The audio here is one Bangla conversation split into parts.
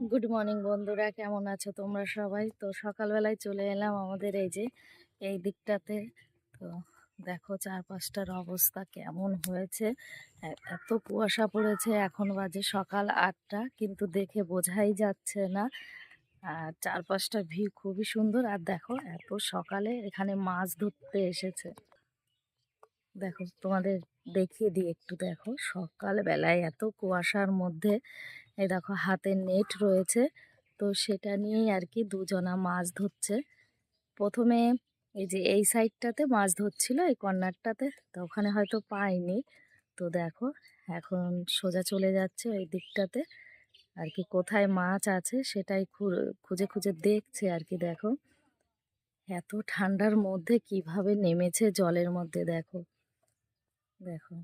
গুড মর্নিং বন্ধুরা। কেমন আছো তোমরা সবাই? তো সকালবেলায় চলে এলাম আমাদের এই যে, এই দিকটাতে। তো দেখো চারপাশটার অবস্থা কেমন হয়েছে। এত কুয়াশা পড়েছে, এখন বাজে সকাল আটটা, কিন্তু দেখে বোঝাই যাচ্ছে না। আর চারপাশটা ভিউ খুবই সুন্দর। আর দেখো, এত সকালে এখানে মাছ ধরতে এসেছে। দেখো, তোমাদের দেখিয়ে দিই একটু। দেখো, সকালবেলায় এত কুয়াশার মধ্যে এই দেখো হাতে নেট রয়েছে। তো সেটা নিয়েই আর কি দুজনা মাছ ধরছে। প্রথমে এই যে এই সাইডটাতে মাছ ধরছিল, এই কর্নারটাতে, তো ওখানে হয়তো পাইনি। তো দেখো, এখন সোজা চলে যাচ্ছে ওই দিকটাতে। আর কি কোথায় মাছ আছে সেটাই খুঁজে খুঁজে দেখছে আর কি দেখো। এত ঠান্ডার মধ্যে কীভাবে নেমেছে জলের মধ্যে, দেখো। দেখো।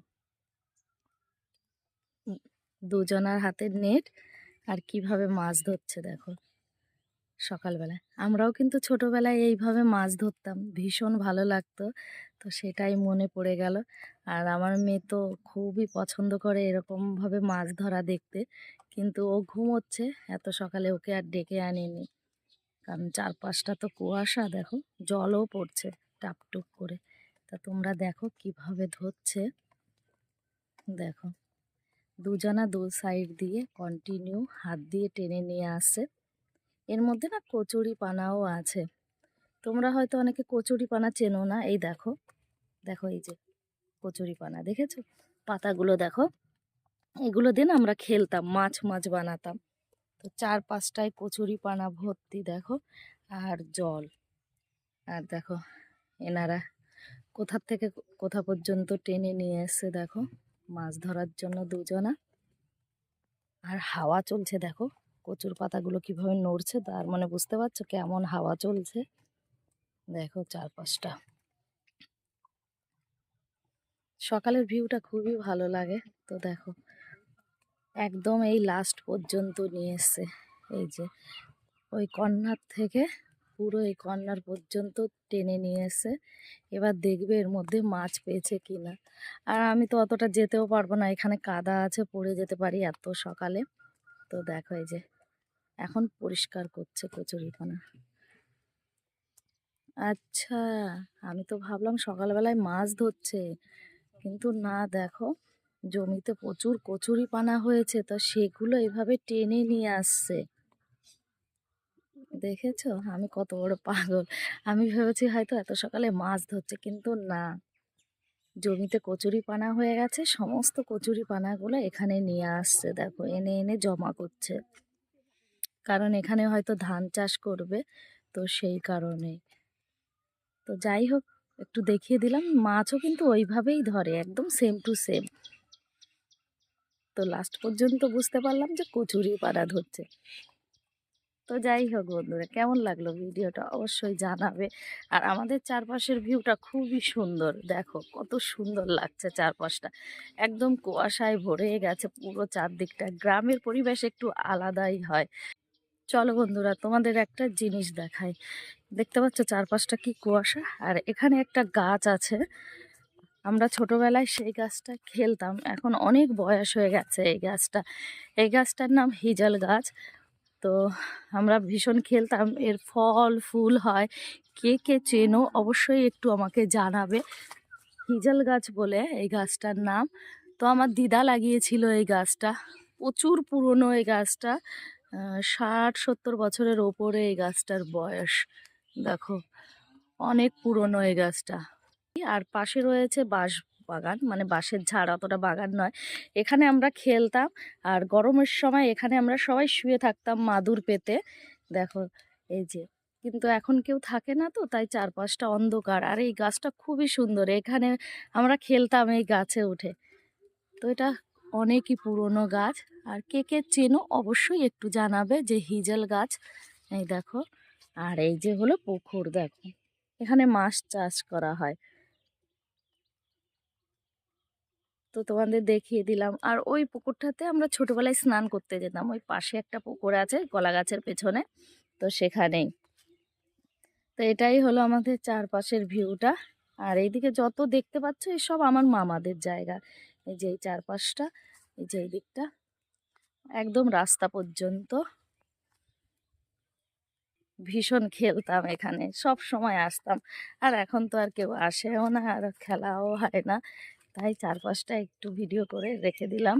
দুজনার হাতের নেট আর কীভাবে মাছ ধরছে দেখো। সকালবেলায়। আমরাও কিন্তু ছোটবেলায় এইভাবে মাছ ধরতাম, ভীষণ ভালো লাগতো। তো সেটাই মনে পড়ে গেল। আর আমার মেয়ে তো খুবই পছন্দ করে এরকমভাবে মাছ ধরা দেখতে। কিন্তু ও ঘুমোচ্ছে, এত সকালে ওকে আর ডেকে আনিনি। কারণ চারপাশটা তো কুয়াশা, দেখো, জলও পড়ছে টাপটুপ করে। তা তোমরা দেখো কীভাবে ধরছে। দেখো। দুজনা দু সাইড দিয়ে কন্টিনিউ হাত দিয়ে টেনে নিয়ে আসছে। এর মধ্যে না কচুরি পানাও আছে। তোমরা হয়তো অনেকে কচুরি পানা চেনো না। এই দেখো দেখো এই যে কচুরি পানা, দেখেছ? পাতাগুলো দেখো। এগুলো দিয়ে না আমরা খেলতাম, মাছ মাছ বানাতাম। তো চার পাঁচটায় কচুরি পানা ভর্তি, দেখো, আর জল। আর দেখো, এনারা কোথার থেকে কোথা পর্যন্ত টেনে নিয়ে এসছে, দেখো। মাছ ধরার জন্য দুজনা। আর হাওয়া চলছে দেখো, কচুর পাতাগুলো কীভাবে নড়ছে তার মানে বুঝতে পারছ কেমন হাওয়া চলছে। দেখো চারপাশটা। সকালের ভিউটা খুবই ভালো লাগে, তো দেখো। একদম এই লাস্ট পর্যন্ত নিয়ে এসছে, এই যে ওই কর্নার থেকে পুরো এই কর্নার পর্যন্ত টেনে নিয়ে এসে এবার দেখবে এর মধ্যে মাছ পেয়েছে কিনা। আর আমি তো অতটা যেতেও পারব না, এখানে কাদা আছে, পড়ে যেতে পারি এত সকালে। তো দেখো এই যে, এখন পরিষ্কার করছে কচুরিপানা। আচ্ছা আমি তো ভাবলাম সকালবেলায় মাছ ধরছে, কিন্তু না দেখো, জমিতে প্রচুর কচুরি পানা হয়েছে, তো সেগুলো এভাবে টেনে নিয়ে আসছে। দেখেছ? আমি কত বড় পাগল। আমি ভেবেছি হয়তো এত সকালে মাছ ধরছে, কিন্তু না। জমিতে কচুরি পানা হয়ে গেছে, সমস্ত কচুরি পানাগুলো এখানে নিয়ে আসছে, দেখো, এনে এনে জমা করছে। কারণ এখানে হয়তো ধান চাষ করবে, তো সেই কারণে। তো যাই হোক, একটু দেখিয়ে দিলাম, মাছও কিন্তু ওইভাবেই ধরে, একদম সেম টু সেম তো লাস্ট পর্যন্ত বুঝতে পারলাম যে কচুরি পানা ধরছে। তো যাই হোক বন্ধুরা, কেমন লাগল ভিডিওটা অবশ্যই জানাবে। আর আমাদের চারপাশের ভিউটা খুবই সুন্দর। দেখো কত সুন্দর লাগছে চারপাশটা। একদম কুয়াশায় ভরে গেছে পুরো চারদিকটা। গ্রামের পরিবেশ একটু আলাদাই হয়। চলো বন্ধুরা, তোমাদের একটা জিনিস দেখাই। দেখতে পাচ্ছ চারপাশটা কি কুয়াশা? আর এখানে একটা গাছ আছে। আমরা ছোটবেলায় সেই গাছটা খেলতাম। এখন অনেক বয়স হয়ে গেছে এই গাছটা। এই গাছটার নাম হিজল গাছ। তো আমরা ভীষণ খেলতাম। এর ফল, ফুল হয়। কে কে চেনো অবশ্যই একটু আমাকে জানাবে। হিজাল গাছ বলে এই গাছটার নাম। তো আমার দিদা লাগিয়েছিল এই গাছটা। প্রচুর পুরনো এই গাছটা। ষাট, সত্তর বছরের ওপরে এই গাছটার বয়স। দেখো, অনেক পুরনো এই গাছটা। আর পাশে রয়েছে বাঁশ বাগান মানে বাঁশের ঝাড় অতটা বাগান নয়। এখানে আমরা খেলতাম আর গরমের সময় এখানে আমরা সবাই শুয়ে থাকতাম মাদুর পেতে। দেখো, এই যে, কিন্তু এখন কেউ থাকে না তো, তাই চারপাশটা অন্ধকার। আর এই গাছটা খুবই সুন্দর, এখানে আমরা খেলতাম এই গাছে উঠে। তো এটা অনেকই পুরনো গাছ, আর কে কে চেনো অবশ্যই একটু জানাবে যে হিজল গাছ। এই দেখো, আর এই যে হলো পুকুর, দেখো, এখানে মাছ চাষ করা হয়। তো তোমাদের দেখিয়ে দিলাম। আর ওই পুকুরটাতে আমরা ছোটবেলায় স্নান করতে যেতাম। ওই পাশে একটা পুকুর আছে কলা গাছের পেছনে, তো সেখানেই। তো এটাই হলো আমাদের চারপাশের ভিউটা। আর এইদিকে যত দেখতে পাচ্ছ সব আমার মামাদের জায়গা। এই যে এই চারপাশটা, এই যে এই দিকটা, একদম রাস্তা পর্যন্ত। ভীষণ খেলতাম এখানে, সব সময় আসতাম। আর এখন তো আর কেউ আসেও না, আর খেলাও হয় না। তাই চারপাশটা একটু ভিডিও করে রেখে দিলাম।